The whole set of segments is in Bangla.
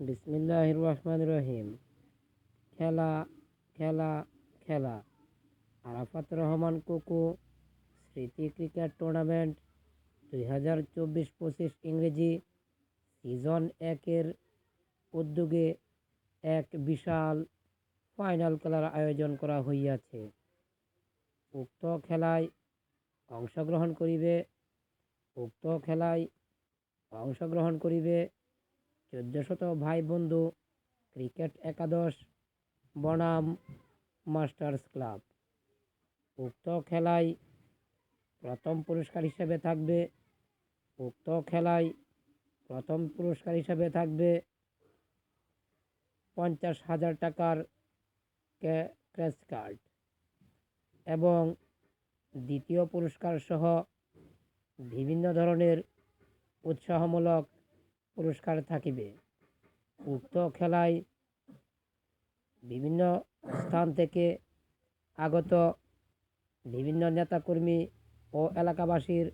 বিসমিল্লাহ রহমান রহিম। খেলা খেলা খেলা। আরাফাত রহমান কুকু, স্মৃতি ক্রিকেট টুর্নামেন্ট, দুই হাজার চব্বিশ পঁচিশ ইংরেজি সিজন একের উদ্যোগে এক বিশাল ফাইনাল খেলার আয়োজন করা হইয়াছে। উক্ত খেলায় অংশগ্রহণ করিবে, উক্ত খেলায় অংশগ্রহণ করিবে চোদ্দশত ভাই বন্ধু ক্রিকেট একাদশ, বনাম মাস্টার্স ক্লাব। উক্ত খেলায় প্রথম পুরস্কার হিসেবে থাকবে, উক্ত খেলায় প্রথম পুরস্কার হিসেবে থাকবে পঞ্চাশ হাজার টাকার ক্র্যাশ কার্ড এবং দ্বিতীয় পুরস্কার সহ বিভিন্ন ধরনের উৎসাহমূলক পুরস্কার থাকিবে। উক্ত খেলায় বিভিন্ন স্থান থেকে আগত বিভিন্ন নেতাকর্মী ও এলাকাবাসীর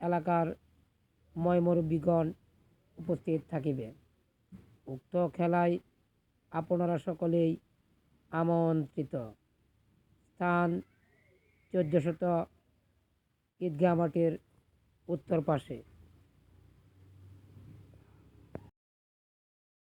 এলাকার ময়মরব্বীগণ উপস্থিত থাকিবে। উক্ত খেলায় আপনারা সকলেই আমন্ত্রিত। স্থান চোদ্দশত ঈদগাহ মাঠের উত্তর পাশে।